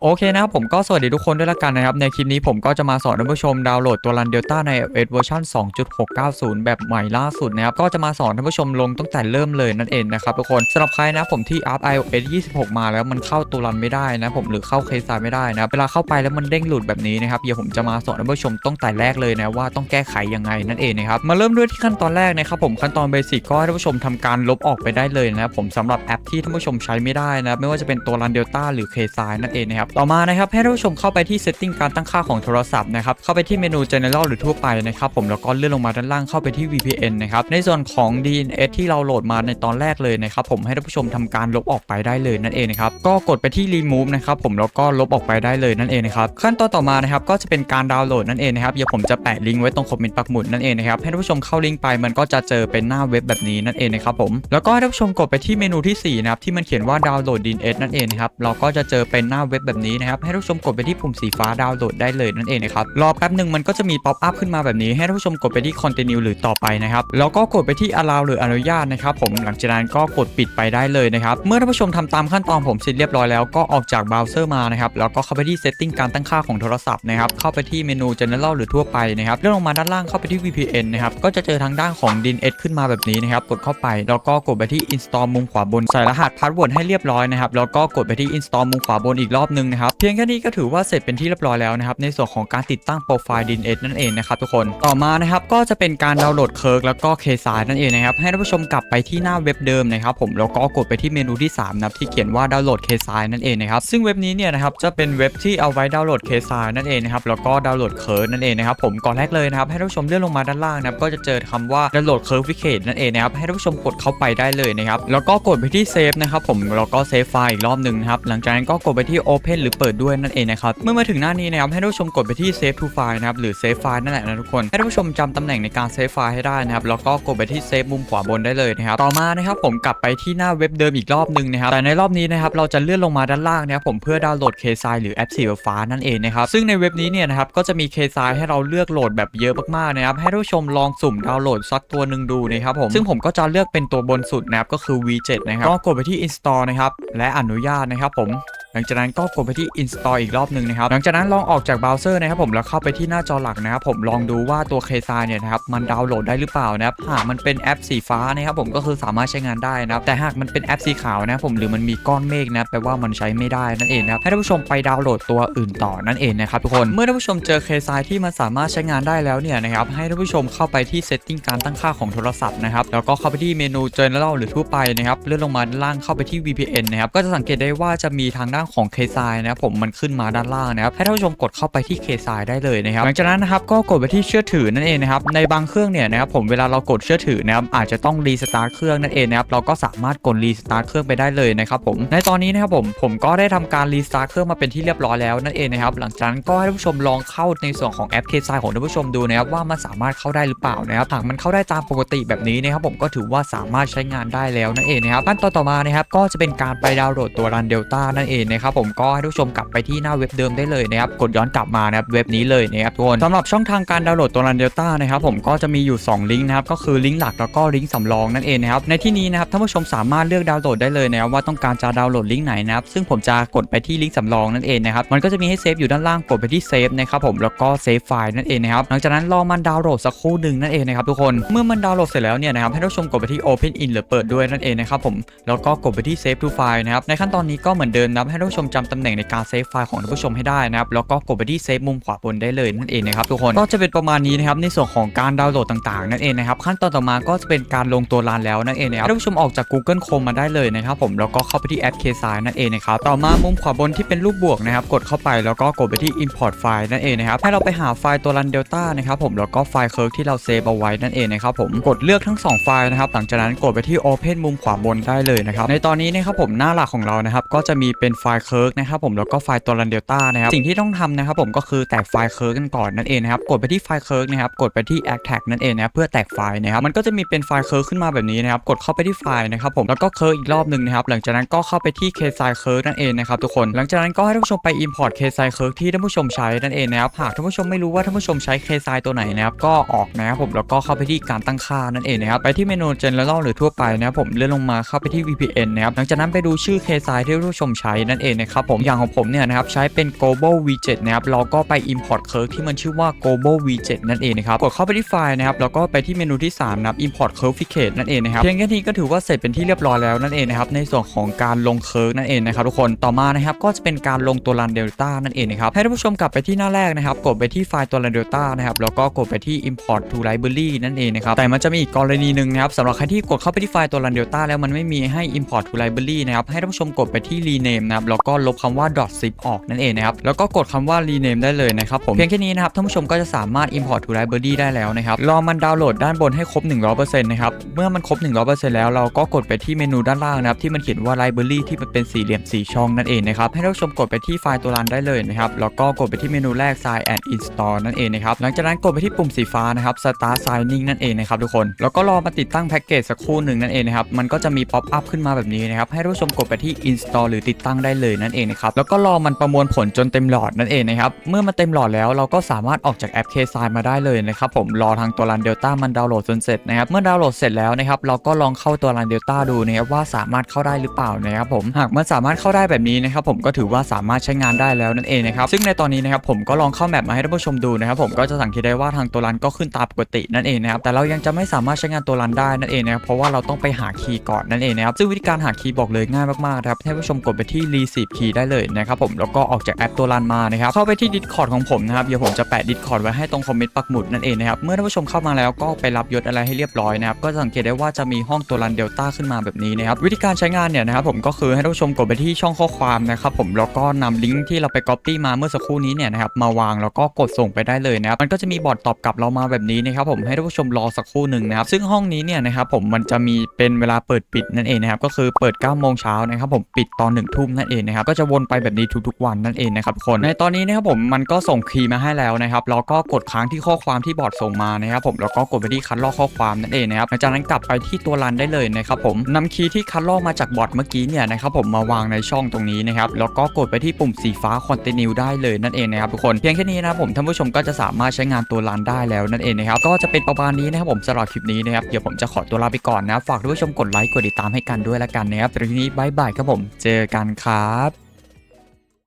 โอเคนะครับผมก็สวัสดีทุกคนด้วยละกันนะครับ ในคลิปนี้ผมก็จะมาสอนท่านผู้ชมดาวน์โหลดตัวรันเดลต้าใน iOS เวอร์ชัน2.690 แบบใหม่ล่าสุดนะครับ ก็จะมาสอนท่านผู้ชมลงตั้งแต่เริ่มเลยนั่นเองนะครับทุกคนสำหรับใครนะผมที่อัพ iOS 26 มาแล้วมันเข้าตัวรันไม่ได้นะผมหรือเข้าเคสาไม่ได้นะเวลาเข้าไปแล้วมันเด้งหลุดแบบนี้นะครับเดี๋ยวผมจะมาสอนท่านผู้ชมตั้งแต่แรกเลยนะว่าต้องแก้ไขยังไงนั่นเองนะครับมาเริ่มด้วยที่ขั้นตอนแรกนะครับผมขั้นตอนเบสิกก็ให้ท่านผู้ชมทำการลบออกไปได้เลยนะครับผมสำหรับแอปที่ท่านผู้ชมใช้ไม่ได้นะไม่ว่าจะเป็นตัวรันเดลต้าหรือเคสานั่นเองนะครับต่อมานะครับให้ท่านผู้ชมเข้าไปที่ setting การตั้งค่าของโทรศัพท์นะครับเข้าไปที่เมนู general หรือทั่วไปนะครับผมแล้วก็เลื่อนลงมาด้านล่างเข้าไปที่ VPN นะครับในส่วนของ DNS ที่เราโหลดมาในตอนแรกเลยนะครับผมให้ท่านผู้ชมทำการลบออกไปได้เลยนั่นเองนะครับก็กดไปที่ remove นะครับผมแล้วก็ลบออกไปได้เลยนั่นเองนะครับขั้นตอนต่อมานะครับก็จะเป็นการดาวน์โหลดนั่นเองนะครับเดี๋ยวผมจะแปะลิงก์ไว้ตรงคอมเมนต์ปักหมุดนั่นเองนะครับให้ท่านผู้ชมเข้าลิงก์ไปมันก็จะเจอเป็นหน้าเว็บแบบนี้นั่นเองนะครับผมแล้วก็ให้ท่านผู้ชมกดไปที่เมนูที่สี่นะครับที่มันเขียนว่าดาวน์โหลด DNS นั่นเองนะครับเราก็จะเจอเป็นหน้าเว็บแบบนี้นะครับให้ท่านผู้ชมกดไปที่ปุ่มสีฟ้าดาวน์โหลดได้เลยนั่นเองนะครับรอแป๊บหนึ่งมันก็จะมีป๊อปอัพขึ้นมาแบบนี้ให้ท่านผู้ชมกดไปที่ continue หรือต่อไปนะครับแล้วก็กดไปที่ allow หรืออนุญาตนะครับผมหลังจากนั้นก็กดปิดไปได้เลยนะครับเมื่อท่านผู้ชมทำตามขั้นตอนผมเสร็จเรียบร้อยแล้วก็ออกจากเบราว์เซอร์มานะครับแล้วก็เข้าไปที่ setting การตั้งค่าของโทรศัพท์นะครับเข้าไปที่เมนู general หรือทั่วไปนะครับเลื่อนลงมาด้านล่างเข้าไปที่ VPN นะครับก็จะเจอทางด้านของ DNS ขึ้นมาแบบนี้นะครับกดเข้าไปแล้วก็กดไปที่ install มุมขวาบนใส่รหัสพาสเวิร์ดให้เรียบร้อยนะครับแล้วก็กดไปที่ install มุมขวาบนอีกรอบหนึงนะครับ เพียงแค่นี้ก็ถือว่าเสร็จเป็นที่เรียบร้อยแล้วนะครับ ในส่วนของการติดตั้งโปรไฟล์ DNS นั่นเองนะครับทุกคน ต่อมานะครับก็จะเป็นการดาวน์โหลดเคิร์กแล้วก็เคสายนั่นเองนะครับ ให้ท่านผู้ชมกลับไปที่หน้าเว็บเดิมนะครับผมแล้วก็กดไปที่เมนูที่3นะครับที่เขียนว่าดาวน์โหลดเคสายนั่นเองนะครับ ซึ่งเว็บนี้เนี่ยนะครับจะเป็นเว็บที่เอาไว้ดาวน์โหลดเคสายนั่นเองนะครับแล้วก็ดาวน์โหลดเคิร์กนั่นเองนะครับผมก่อนแรกเลยนะครับให้ท่านผู้ชมเลื่อนลงมาด้านล่างนะครับก็จะเจอคำว่าดาวน์โหลดเคิร์กฟิเคตนั่นเองนะครับให้ท่านผู้ชมกดเข้าไปได้เลยนะครับแล้วก็กดไปที่เซฟนะครับผมแล้วก็เซฟไฟล์อีกรอบหนึ่งนะครับหลังจากนั้นก็กดไปที่ Open หรือเปิดด้วยนั่นเองนะครับ เมื่อมาถึงหน้านี้นะครับให้ท่านผู้ชมกดไปที่ Save to File นะครับหรือ Save File นั่นแหละนะทุกคน ให้ท่านผู้ชมจำตำแหน่งในการ Save File ให้ได้นะครับแล้วก็กดไปที่ Save มุมขวาบนได้เลยนะครับต่อมานะครับผมกลับไปที่หน้าเว็บเดิมอีกรอบหนึ่งนะครับแต่ในรอบนี้นะครับเราจะเลื่อนลงมาด้านล่างนะครับผมเพื่อดาวน์โหลด k s i หรือแอปสีฟ้านั่นเองนะครับซึ่งในเว็บนี้เนี่ยนะครับก็จะมี k s i ให้เราเลือกโหลดแบบเยอะมากๆนะครับให้ท่านผู้ชมลองสุ่มดาวน์โหลดสักตัวหนึ่งดูนะครับผมซึ่งผมก็จะเลือกเป็นตัวบนสุดนะครับก็คือ V7 นะครับก็กดไปที่ install นะครับและอนุญาตนะครับผม หลังจากนั้นก็กดไปที่ install อีกรอบหนึ่งนะครับหลังจากนั้นลองออกจากเบราว์เซอร์นะครับผมแล้วเข้าไปที่หน้าจอหลักนะครับผมลองดูว่าตัว k s i เนี่ยนะครับมันดาวน์โหลดได้หรือเปล่านะครับหากมันเป็นแอปสีฟ้านะครับผมก็คือสามารถใช้งานได้นะครับแต่หากมันเป็นแอปสีขาวนะครับผมหรือมันมีก้อนเมฆนะแปลว่ามันใช้ไม่ได้นั่นเองนะครับให้ท่านผู้ชมไปดาวน์โหลดตัวอื่นต่อนั่นเองนะครับทุกคนเมื่อท่านผู้ชมเจอ k s i ที่มันสามารถใช้งานได้แล้วเนี่ยนะครับให้ท่านผู้ชมเข้าไปที่ setting การตั้งค่าของโทรศัพท์นะครับแล้วก็เข้าไปที่เมนู general หรือทั่วไปนะครับเลื่อนลงมาล่างเข้าไปที่ VPN นะครับก็จะสังเกตได้ว่าจะมีทางด้านของ k s i นะผมมันขึ้นมาด้านล่างนะครับให้ท่านผู้ชมกดเข้าไปที่ k s i ได้เลยนะครับหลังจากนั้นนะครับก็กดไปที่เชื่อถือนั่นเองนะครับในบางเครื่องเนี่ยนะครับผมเวลาเรากดเชื่อถือนะครับอาจจะต้องรีสตาร์ทเครื่องนั่นเองนะครับเราก็สามารถกดรีสตาร์ทเครื่องไปได้เลยนะครับผมในตอนนี้นะครับผมผมก็ได้ทำการรีสตาร์ทเครื่องมาเป็นที่เรียบร้อยแล้วนั่นเองนะครับหลังจากนั้นก็ให้ท่านผู้ชมลองเข้าในส่วนของแอป k s i ของท่านผู้ชมดูนะครับว่ามันสามารถเข้าได้หรือเปล่านะครับหากมันเข้าได้ตามปกติแบบนี้นะครับผมก็ถือว่าสามารถใช้งานได้แล้วนั่นเองนะครับขั้นตอนต่อมานะครับก็จะเป็นการไปดาวน์โหลดตัวรันเดลต้านั่นเองนะครับผมก็ให้ท่านผู้ชมกลับไปที่หน้าเว็บเดิมได้เลยนะครับกดย้อนกลับมานะครับเว็บนี้เลยนะครับทุกคนสำหรับช่องทางการดาวน์โหลดตัวรันเดลต้านะครับผมก็จะมีอยู่ 2 ลิงก์นะครับก็คือลิงก์หลักแล้วก็ลิงก์สำรองนั่นเองนะครับในที่นี้นะครับท่านผู้ชมสามารถเลือกดาวน์โหลดได้เลยนะครับว่าต้องการจะดาวน์โหลดลิงก์ไหนนะครับซึ่งผมจะกดไปที่ลิงก์สำรองนั่นเองนะครับมันก็จะมีให้เซฟอยู่ด้านล่างกดไปที่เซฟนะครับผมแล้วก็เซฟไฟล์นั่นเองนะครับหลังจากนั้นรอมันดาวน์โหลดสักครู่หนึ่งนั่นเองนะครับทุกคนเมื่อมันดาวน์โหลดเสร็จแล้วเนี่ยนะครับให้ท่านผู้ชมกดไปที่ Open in หรือเปิดด้วยนั่นเองนะครับผมแล้วก็กดไปที่ Save to File นะครับในขั้นตอนนี้ก็เหมือนเดิมนะครับให้ท่านผู้ชมจำตำแหน่งในการเซฟไฟล์ของท่านผู้ชมให้ได้นะครับแล้วก็กดไปที่เซฟมุมขวาบนได้เลยนั่นเองนะครับทุกคนก็จะเป็นประมาณนี้นะครับในส่วนของการดาวน์โหลดต่างๆนั่นเองนะครับขั้นตอนต่อมาก็จะเป็นการลงตัวรันแล้วนั่นเองนะครับท่านผู้ชมออกจาก Google Chrome มาได้เลยนะครับผมแล้วก็เข้าไปที่แอป k s i นั่นเองนะครับต่อมามุมขวาบนที่เป็นรูปบวกนะครับกดเข้าไปแล้วก็กดไปที่ import file นั่นเองนะครับให้เราไปหาไฟล์ตัวรันเดลต้านะครับผมแล้วก็ไฟล์เคิร์กที่เราเซฟเอาไว้นั่นเองนะครับผมกดเลือกทั้งสองไฟล์นะครับหลังจากนั้นกดไปที่ Open มุมขวาบนได้เลยนะครับในตอนนี้นะครับผมหน้าหลักของเรานะครับก็จะมีเป็นไฟล์เคิร์กนะครับผมแล้วก็ไฟล์ตัวรันเดลต้านะครับสิ่งที่ต้องทำนะครับผมก็คือแตกไฟล์เคิร์กกันก่อนนั่นเองนะครับกดไปที่ไฟล์เคิร์กนะครับกดไปที่ a c t a g นั่นเองนะเพื่อแตกไฟล์นะครับมันก็จะมีเป็นไฟล์เคิร์กขึ้นมาแบบนี้นะครับกดเข้าไปที่ไฟล์นะครับผมแล้วก็เคิร์กอีกรอบหนึ่งนะครับหลังจากนั้นก็เข้าไปที่ k s i เคิร์กนั่นเองนะครับทุกคนหลังจากนั้นก็ให้ท่านผู้ชมไป import k s i เคิร์กที่ท่านผู้ชมใช้นั่นเองนะครับหากท่านผู้ชมไม่รู้ว่าท่านผู้ชมใช้ k s i ตัวไหนนะครับก็ออกนะครับผมแล้วก็เข้าไปที่การตั้งค่านั่นเองนะครับไปที่เมนู general หรือทั่วไปนะครับผมเลื่อนลงมาเข้าไปที่ VPN นะครับหลังจากนั้นไปดูชื่อ k s i ที่ท่านผู้ชมใช้นั่นเองนะครับผมอย่างของผมเนี่ยนะครับใช้เป็น global v7 นะครับเราก็ไป import curve ที่มันชื่อว่า global v7 นั่นเองนะครับกดเข้าไปที่ไฟล์นะครับแล้วก็ไปที่เมนูที่3นะครับ import curvificate นั่นเองนะครับเพียงแค่นี้ก็ถือว่าเสร็จเป็นที่เรียบร้อยแล้วนั่นเองนะครับในส่วนของการลง curve นั่นเองนะครับทุกคนต่อมานะครับก็จะเป็นการลงตัว run delta นั่นเองนะครับให้ท่านผู้ชมกลับไปที่หน้าแรกนะครับกดไปที่ไฟล์ตัว run delta นะครับแล้วก็กดไปที่ import to library นั่นเองนะครับแต่มันจะมีอีกกรณีหนึ่งนะครับสำหรับใครที่กดเข้าไปที่ไฟล์ตัว run delta แล้วมันไม่มีให้ import to library นะครับให้ท่านผู้ชมกดไปที่ rename นะครับแล้วก็ลบคำว่า .zip ออกนั่นเองนะครับแล้วก็กดคำว่า rename ได้เลยนะครับผมเพียงแค่นี้นะครับท่านผู้ชมก็จะสามารถ import to library ได้แล้วนะครับรอมันดาวน์โหลดด้านบนให้ครบ 100%นะครับเมื่อมันครบ 100%แล้วเราก็กดไปที่เมนูด้านล่างนะครับที่มันเขียนว่า library ที่มันเป็นสี่เหลี่ยมสี่ช่องนั่นเองนะครับให้ท่านผู้ชมกดไปที่ไฟล์ตัวรันได้เลยนะครับแล้วก็กดไปที่เมนูแรก sign and install นั่นเองนะครับหลังจากนั้นกดไปที่ปุ่มสีฟ้านะครับ start signing นั่นเองนะครับทุกคนแล้วก็รอมาติดตั้งแพ็กเกจสักครู่หนึ่งนั่นเองนะครับมันก็จะมี pop up ขึ้นมาแบบนี้นะครับให้ท่านผู้ชมกดไปที่ install หรือติดตั้งได้เลยนั่นเองนะครับแล้วก็รอมันประมวลผลจนเต็มหลอดนั่นเองนะครับเมื่อมันเต็มหลอดแล้วเราก็สามารถออกจากแอป K-Sign มาได้เลยนะครับผมรอทางตัวรัน Delta มันดาวน์โหลดจนเสร็จนะครับเมื่อดาวน์โหลดเสร็จแล้วนะครับเราก็ลองเข้าตัวรัน Delta ดูนะครับว่าสามารถเข้าได้หรือเปล่านะครับผมหากมันสามารถเข้าได้แบบนี้นะครับผมก็ถือว่าสามารถใช้งานได้แล้วนั่นเองนะครับซึ่งในตอนนี้นะครับผมก็ลองเข้าแมปมาให้ท่านผู้ชมดูนะครับผมก็จะสังเกตได้ว่าทางตัวรันก็ขึ้นตามปกตินั่นเองนะครับแต่เรายังจะไม่สามารถใช้งานตัวรันได้นั่นเองนะครับเพราะว่าเราต้องไปหาคีย์ก่อนนั่นเองนะครับซึ่งวิธีการหาคีย์บอกเลยง่ายมากๆนะครับให้ท่านผู้ชมกดไปที่ receive key ได้เลยนะครับผมแล้วก็ออกจากแอปตัวรันมานะครับเข้าไปที่ Discord ของผมนะครับเดี๋ยวผมจะแปะ Discord ไว้ให้ตรงคอมเมนต์ปักหมุดนั่นเองนะครับเมื่อท่านผู้ชมเข้ามาแล้วก็ไปรับยศอะไรให้เรียบร้อยนะครับก็สังเกตได้ว่าจะมีห้องตัวรันเดลต้าขึ้นมาแบบนี้นะครับวิธีการใช้งานเนี่ยนะครับผมก็คือให้ท่านผู้ชมกดไปที่ช่องข้อความนะครับผมแล้วก็นำลิงก์ที่เราไป copy มาเมื่อสักครู่นี้เนี่ยนะครับมาวางแล้วก็กดส่งไปได้เลยนะครับมันก็จะมีบอทตอบกลับเรามาแบบนี้นะครับผมให้ท่านผู้ชมรอสักครู่หนึ่งนะครับซึ่งห้องนี้เนี่ยนะครับผมมันจะมีเป็นเวลาเปิดปิดนั่นเองนะครับก็คือเปิด9โมงเช้านะครับผมปิดตอน1ทุ่มนั่นเองนะครับก็จะวนไปแบบนี้ทุกๆวันนั่นเองนะครับคนในตอนนี้นะครับผมมันก็ส่งคีย์มาให้แล้วนะครับเราก็กดค้างที่ข้อความที่บอทส่งมานะครับผมแล้วก็กดไปที่คัดลอกข้อความนั่นเองนะครับหลังจากนั้นกลับไปที่ตัวรันได้เลยนะครับผมนำคีย์ที่คัดลอกมาจากบอทเมื่อกี้เนี่ยนะครับผมมาวางในช่องตรงนี้นะครับแล้วก็กดไปที่ปุ่มสีฟ้า continue ได้เลยนั่นเองนะครับทุกคนเพียงแค่นี้นะครับผมท่านผู้ชมก็จะสามารถใช้งานตัวรันได้แล้วนั่นเองนะครับก็จะเป็นประมาณนี้นะครับผมสำหรับคลิปนี้นะครับเดี๋ยวผมจะขอตัวลาไปก่อนนะฝากท่านผู้ชมกดไลค์กดติดตามให้กันด้วยละกันนะครับแต่ทีนี้บายบายครับผมเจอกันครับ